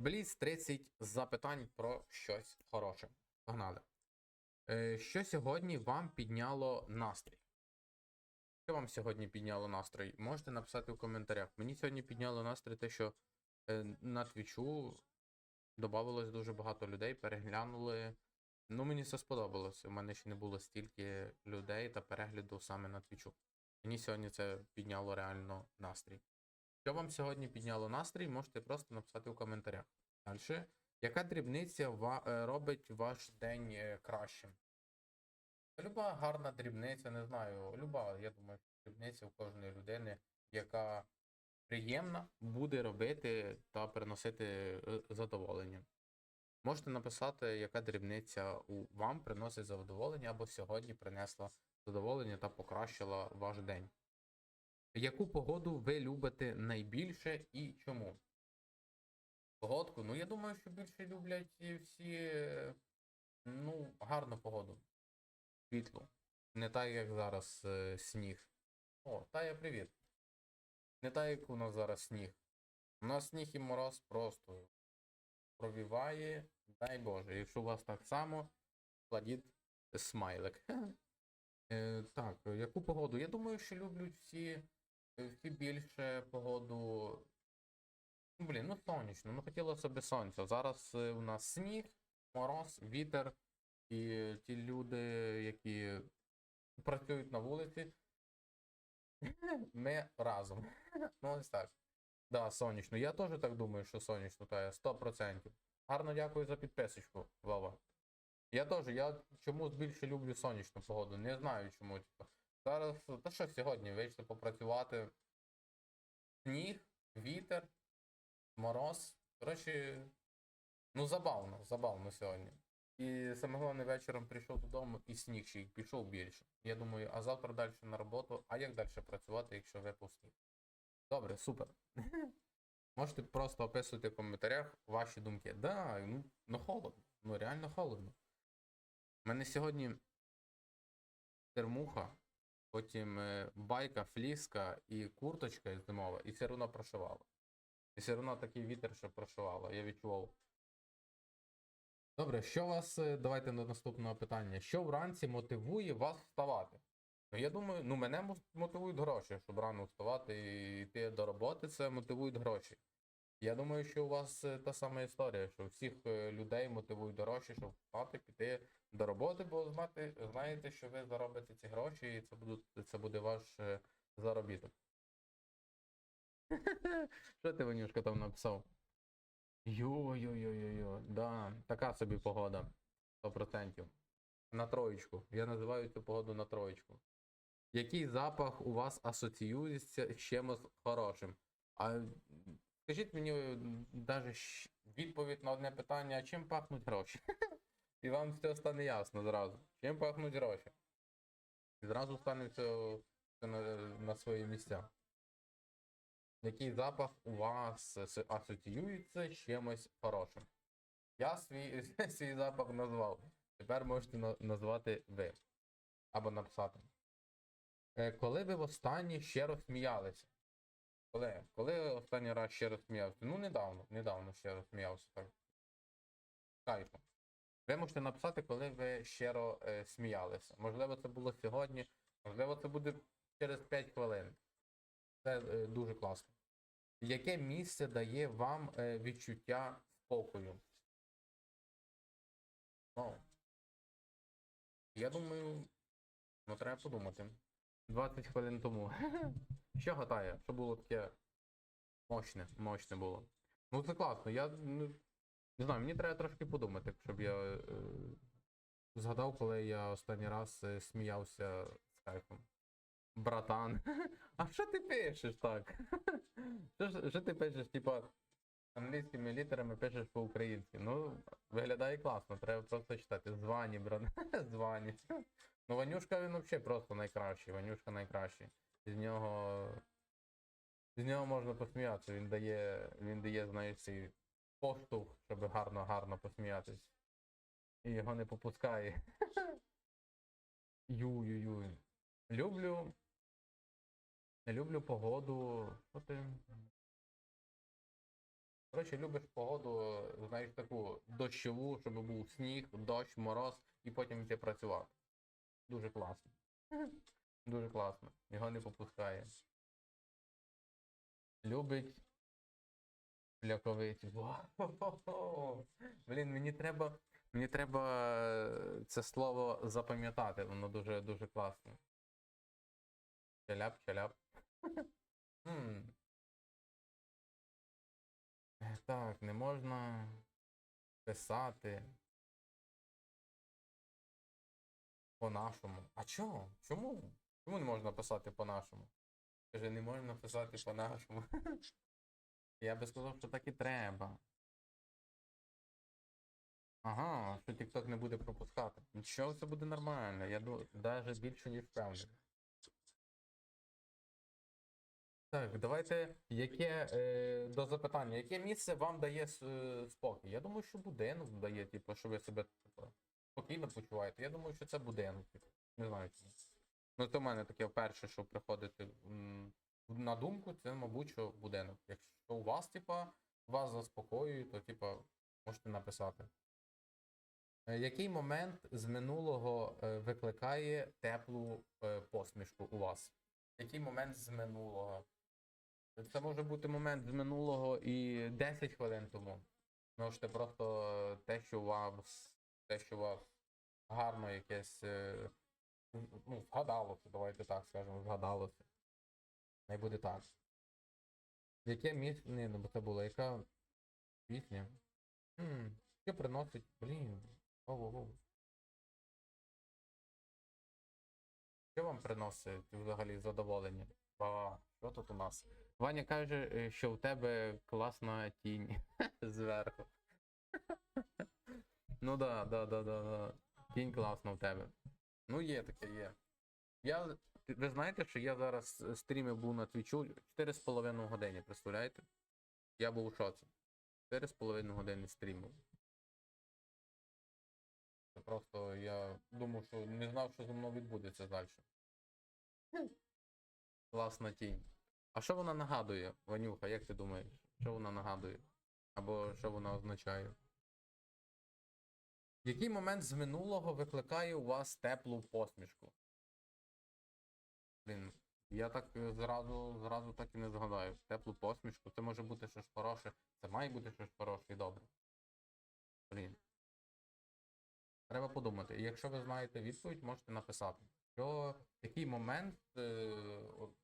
Бліц 30 запитань про щось хороше. Погнали. Е, що сьогодні вам підняло настрій? Що вам сьогодні підняло настрій? Можете написати в коментарях. Мені сьогодні підняло настрій те, що е, на твічу додавалось дуже багато людей, переглянули. Ну, мені це сподобалось. У мене ще не було стільки людей та перегляду саме на твічу. Мені сьогодні це підняло реально настрій. Що вам сьогодні підняло настрій, можете просто написати в коментарях. Далі. Яка дрібниця е, робить ваш день е, кращим? Люба гарна дрібниця, не знаю. Люба, я думаю, дрібниця у кожної людини, яка приємна, буде робити та приносити е, задоволення. Можете написати, яка дрібниця у вам приносить задоволення або сьогодні принесла задоволення та покращила ваш день. Яку погоду ви любите найбільше і чому? Погодку? Ну, я думаю, що більше люблять всі ну, гарну погоду. Світло. Не так, як зараз е, сніг. О, Тая, привіт. Не так, як у нас зараз сніг. У нас сніг і мороз просто провіває. Дай Боже, якщо у вас так само, кладіть смайлик. Е, так, яку погоду? Я думаю, що люблять всі, всі більше погоду. Ну, Блін, ну сонячно, ну хотілося б сонця. Зараз е, у нас сніг, мороз, вітер, і ті люди, які працюють на вулиці, ми разом. Ну, ось так. Да, сонячно. Я теж так думаю, що сонячно, та 100%. Гарно дякую за підписочку, Вова. Я теж, я чомусь більше люблю сонячну погоду. Не знаю чому. Типу. Зараз, та що сьогодні, вийшли попрацювати. Сніг, вітер, мороз. Коротше, ну забавно, забавно сьогодні. І саме головне вечором прийшов додому і сніг ще й пішов більше. Я думаю, а завтра далі на роботу. А як далі працювати, якщо випав сніг? Добре, супер. Можете просто описувати в коментарях ваші думки. Да, ну, ну холодно. Ну реально холодно. У мене сьогодні термуха, потім е, байка, фліска і курточка зимова, і все одно прошивала. І все одно такий вітер, що прошивало, я відчував. Добре, що вас. е, Давайте до наступного питання. Що вранці мотивує вас вставати? Ну, я думаю, ну мене мотивують гроші, щоб рано вставати і йти до роботи, це мотивують гроші. Я думаю, що у вас е, та сама історія, що всіх е, людей мотивують гроші, щоб встати, піти до роботи, бо знати, знаєте, що ви заробите ці гроші, і це, будуть, це буде ваш е, заробіток. Що ти, Ванюшка, там написав? Йо-йо-йо-йо-йо. Да, така собі погода. 100%. На троєчку. Я називаю цю погоду на троєчку. Який запах у вас асоціюється з чимось хорошим? А скажіть мені навіть відповідь на одне питання, чим пахнуть гроші? І вам все стане ясно зразу. Чим пахнуть гроші? І зразу стане все, на, на свої місця. Який запах у вас асоціюється з чимось хорошим? Я свій, свій запах назвав. Тепер можете на- назвати ви. Або написати. Е, Коли ви востаннє щиро сміялися? Коли? Коли останній раз щиро сміявся? Ну, недавно, недавно щиро сміявся так. Кайфом. Ви можете написати, коли ви щиро е, сміялися. Можливо, це було сьогодні, можливо, це буде через 5 хвилин. Це е, дуже класно. Яке місце дає вам е, відчуття спокою? Ну, я думаю, ну треба подумати. 20 хвилин тому. Що гатає? Що було таке мощне, мощне було. Ну це класно. Я ну, не знаю, мені треба трошки подумати, щоб я е, згадав, коли я останній раз е, сміявся з кайфом. Братан. А що ти пишеш так? Що, що ти пишеш, типа, англійськими літерами пишеш по-українськи? Ну, виглядає класно, треба просто читати. Звані, брат. Звані. Ну, Ванюшка він взагалі просто найкращий. Ванюшка найкращий. З нього. З нього можна посміятися. Він дає, він дає, знаєш, цей поштовх, щоб гарно-гарно посміятись. І його не попускає. Ю-ю-ю. Люблю. Люблю погоду. Що ти? Коротше, любиш погоду, знаєш, таку дощову, щоб був сніг, дощ, мороз, і потім йти працювати. Дуже класно. Дуже класно. Його не попускає. Любить Ляковиці. Вау! Блін, мені треба. Мені треба е, це слово запам'ятати, воно дуже дуже класне. Чаляп, чаляп. Е, Так, не можна писати. По-нашому. А чого? Чому? Чому не можна писати по-нашому? Каже, не можна писати по-нашому. Я би сказав, що так і треба. Ага, що TikTok не буде пропускати. Нічого, все буде нормально. Я навіть більше ніж впевнений. Так, давайте яке е, до запитання, яке місце вам дає е, спокій? Я думаю, що будинок дає, типу, що ви себе типу, спокійно почуваєте. Я думаю, що це будинок. Типу. Не знаю. Ну, це в мене таке перше, що приходить на думку, це, мабуть, що будинок. Якщо у вас, типа, вас заспокоює, то, типа, можете написати. Е, Який момент з минулого е, викликає теплу е, посмішку у вас? Який момент з минулого? Це може бути момент з минулого і 10 хвилин тому. Можете просто е, те, що у вас, те, що у вас гарно якесь ну, згадалося, давайте так скажемо, згадалося. Не буде так. Яке місце. Ні, ну бо це було, яка пісня? Хм, що приносить. Блін. Воу-воу-воу. Що вам приносить взагалі задоволення? А, що тут у нас? Ваня каже, е, що в тебе класна тінь зверху. ну да, да, да, да, да. Тінь класна в тебе. Ну, є таке, є. Я, ви знаєте, що я зараз е, стріми був на твічу 4,5 години, представляєте? Я був у шоці. 4,5 години стріму. Це просто я думав, що не знав, що зі мною відбудеться далі. Класна тінь. А що вона нагадує, Ванюха, як ти думаєш? Що вона нагадує? Або що вона означає? Який момент з минулого викликає у вас теплу посмішку? Блін, я так е, зразу, зразу так і не згадаю. Теплу посмішку, це може бути щось хороше, це має бути щось хороше і добре. Блін. Треба подумати. І якщо ви знаєте відповідь, можете написати. Що, який момент, е,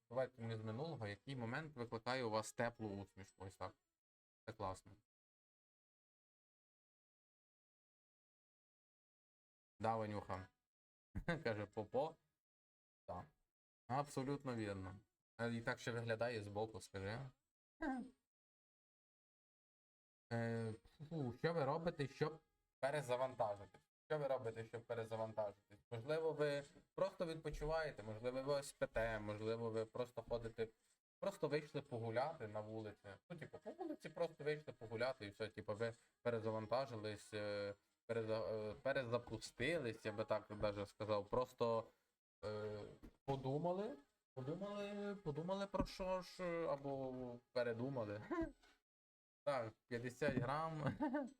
давайте не з минулого, який момент викликає у вас теплу усмішку? Ось так. Це класно. Да, Ванюха. Каже Попо. Так. Абсолютно вірно. І так ще виглядає збоку, скажи. Е, фу, що ви робите, щоб перезавантажитись? Що ви робите, щоб перезавантажитись? Можливо, ви просто відпочиваєте, можливо, ви спите, можливо, ви просто ходите, просто вийшли погуляти на вулиці. Ну, типу, по вулиці просто вийшли погуляти і все, типу, ви перезавантажились, е, е, перезапустились, я би так навіть сказав. Просто е, подумали, подумали, подумали про що ж, е, або передумали. Так, 50 грам.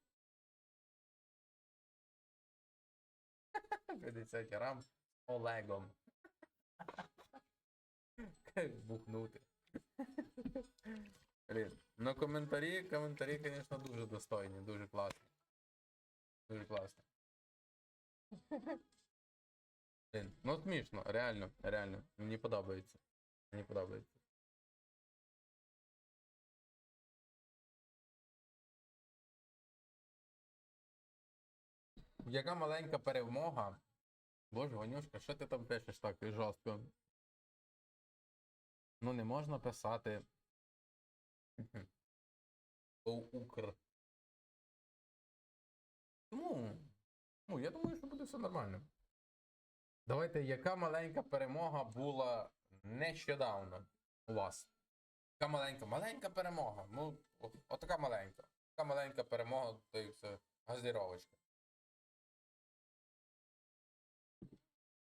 50 грам Олегом. Бухнути. Блін. Ну коментарі, коментарі, звісно, дуже достойні, дуже класні. Дуже класно. Блін, ну смішно, реально, реально. Мені подобається. Мені подобається. Яка маленька перемога? Боже, Ванюшка, що ти там пишеш так жорстко? Ну не можна писати. Укр. Тому. Ну, я думаю, що буде все нормально. Давайте, яка маленька перемога була нещодавно у вас? Яка маленька? Маленька перемога. Ну, отака маленька. Така маленька перемога, то і все. Газіровочка.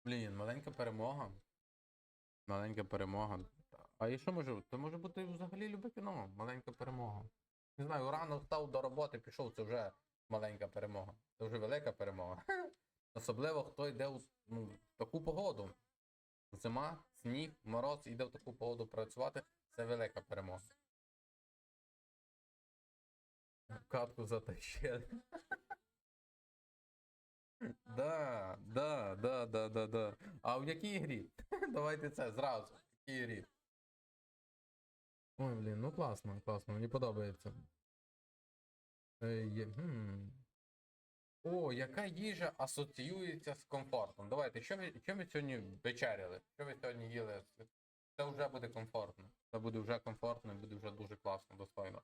Блін, маленька перемога. Маленька перемога. А і що може? Це може бути взагалі любе кіно. Маленька перемога. Не знаю, рано встав до роботи, пішов, це вже маленька перемога. Це вже велика перемога. Особливо хто йде у ну, в таку погоду. Зима, сніг, мороз, йде в таку погоду працювати, це велика перемога. Катку затащили. Да, да, да, да, да, да. А в якій грі? Давайте це зразу. В якій грі? Ой, блін, ну класно, класно, мені подобається. Е, є. О, яка їжа асоціюється з комфортом? Давайте, що ви, що ви сьогодні вечеряли? Що ви сьогодні їли? Це вже буде комфортно. Це буде вже комфортно і буде вже дуже класно, достойно.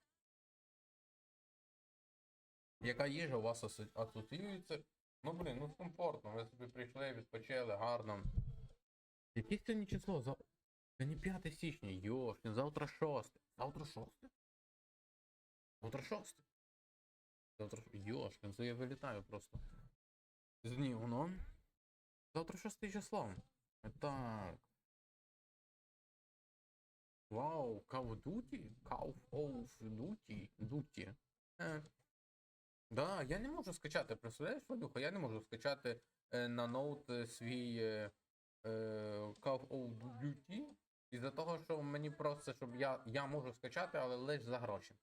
Яка їжа у вас асоціюється? Ну блін, ну комфортно. Ви собі прийшли, відпочили, гарно. Яке сьогодні число? За... Сьогодні 5 січня, йошкін, завтра 6. Завтра 6? Завтра 6. Завтра йошкін, це я вилітаю просто. З ну. Завтра 6 число. Так. Вау, Call of Duty? Call of Duty? Duty. Е. Да, я не можу скачати, представляєш, Валюха, я не можу скачати е, на ноут е, свій е, Call of Duty. Із-за того, що мені просто, щоб я, я можу скачати, але лише за гроші.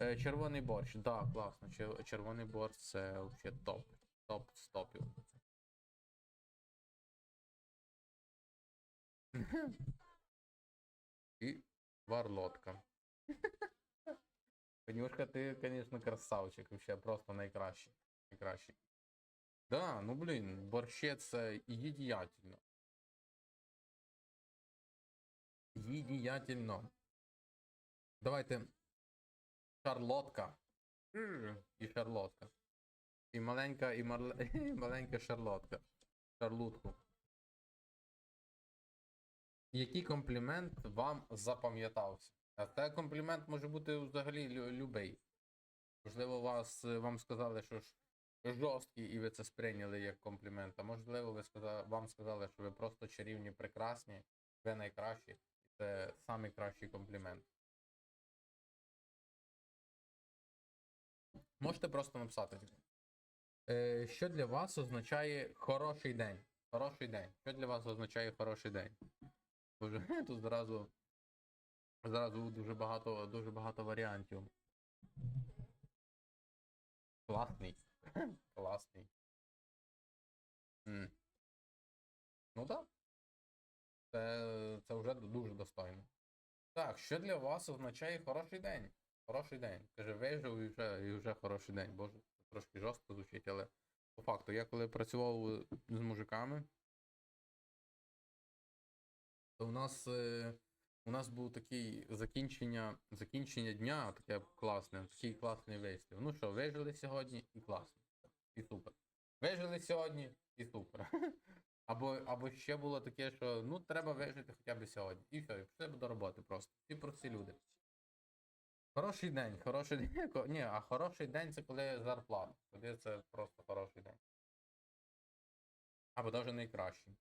Е, червоний борщ, да, класно. Червоний борщ це взагалі топ. Топ з топів. І варлотка. Конюшка, ти, конечно, красавчик, вообще просто найкращий. Найкращий. Да, ну блін, борщець це їдіятельно. Їдіятельно. Давайте. Шарлотка. І шарлотка. І маленька, і, марле... і маленька шарлотка. Шарлутку. Який комплімент вам запам'ятався? А це комплімент може бути взагалі любий. Можливо, вас, вам сказали, що ж жорсткий, і ви це сприйняли як комплімент. А можливо, ви сказали, вам сказали, що ви просто чарівні, прекрасні, ви найкращі, це найкращий комплімент. Можете просто написати. Е, що для вас означає хороший день? Хороший день. Що для вас означає хороший день? Боже, тут зразу. Зразу дуже багато, дуже багато варіантів. Класний. Класний. Ну так. Це, це вже дуже достойно. Так, що для вас означає хороший день? Хороший день. Каже, вижив і вже, і вже хороший день. Боже, трошки жорстко звучить, але по факту, я коли працював е, з мужиками, то у нас, е, у нас був такий закінчення, закінчення дня, таке класне, такий класний вислів. Ну що, вижили сьогодні і класно. І супер. Вижили сьогодні і супер. Або, або ще було таке, що ну треба вижити хоча б сьогодні. І все, і б до роботи просто. Всі прості люди. Хороший день, хороший день. Ні, а хороший день це коли зарплата. Тоді це просто хороший день. Або навіть найкращий.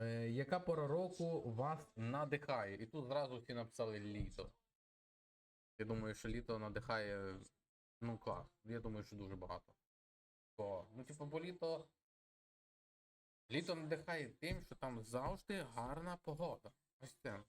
Е, яка пора року вас надихає? І тут зразу всі написали літо. Я думаю, що літо надихає. Ну клас. Я думаю, що дуже багато. Бо, ну, типу, бо літо. Літо надихає тим, що там завжди гарна погода. Ось це.